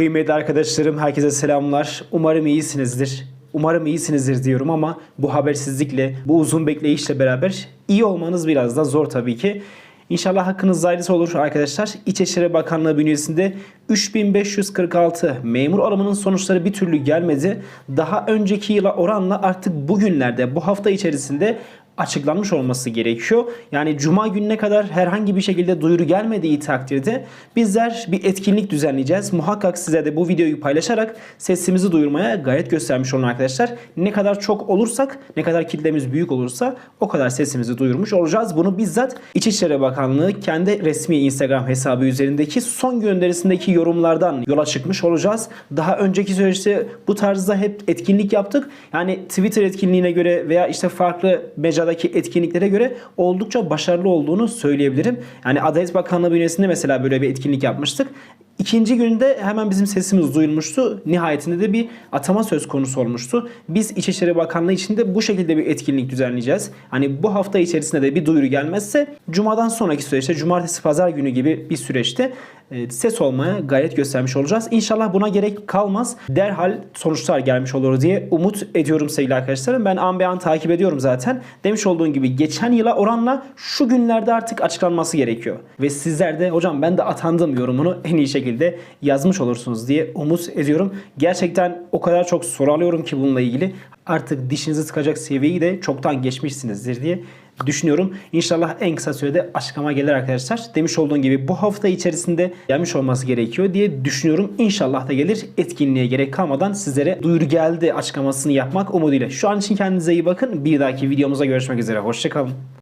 Kıymetli arkadaşlarım herkese selamlar. Umarım iyisinizdir. Umarım iyisinizdir diyorum ama bu habersizlikle, bu uzun bekleyişle beraber iyi olmanız biraz da zor tabii ki. İnşallah hakkınız hayırlısı olur arkadaşlar. İçişleri Bakanlığı bünyesinde 3546 memur alımının sonuçları bir türlü gelmedi. Daha önceki yıla oranla artık bugünlerde, bu hafta içerisinde açıklanmış olması gerekiyor. Yani cuma gününe kadar herhangi bir şekilde duyuru gelmediği takdirde bizler bir etkinlik düzenleyeceğiz. Muhakkak size de bu videoyu paylaşarak sesimizi duyurmaya gayret göstermiş olun arkadaşlar. Ne kadar çok olursak, ne kadar kitlemiz büyük olursa o kadar sesimizi duyurmuş olacağız. Bunu bizzat İçişleri Bakanlığı kendi resmi Instagram hesabı üzerindeki son gönderisindeki yorumlardan yola çıkmış olacağız. Daha önceki süreçte bu tarzda hep etkinlik yaptık. Yani Twitter etkinliğine göre veya işte farklı mecradaki etkinliklere göre oldukça başarılı olduğunu söyleyebilirim. Yani Adalet Bakanlığı bünyesinde mesela böyle bir etkinlik yapmıştık. İkinci günde hemen bizim sesimiz duyulmuştu. Nihayetinde de bir atama söz konusu olmuştu. Biz İçişleri Bakanlığı içinde bu şekilde bir etkinlik düzenleyeceğiz. Hani bu hafta içerisinde de bir duyuru gelmezse Cuma'dan sonraki süreçte Cumartesi Pazar günü gibi bir süreçte e, ses olmaya gayret göstermiş olacağız. İnşallah buna gerek kalmaz. Derhal sonuçlar gelmiş olur diye umut ediyorum sevgili arkadaşlarım. Ben an be an takip ediyorum zaten. Demiş olduğum gibi geçen yıla oranla şu günlerde artık açıklanması gerekiyor. Ve sizler de hocam ben de atandım yorumunu en iyi şekilde yazmış olursunuz diye umut ediyorum. Gerçekten o kadar çok soru alıyorum ki bununla ilgili. Artık dişinizi sıkacak seviyeyi de çoktan geçmişsinizdir diye düşünüyorum. İnşallah en kısa sürede açıklama gelir arkadaşlar. Demiş olduğum gibi bu hafta içerisinde gelmiş olması gerekiyor diye düşünüyorum. İnşallah da gelir. Etkinliğe gerek kalmadan sizlere duyuru geldi açıklamasını yapmak umuduyla. Şu an için kendinize iyi bakın. Bir dahaki videomuzda görüşmek üzere. Hoşçakalın.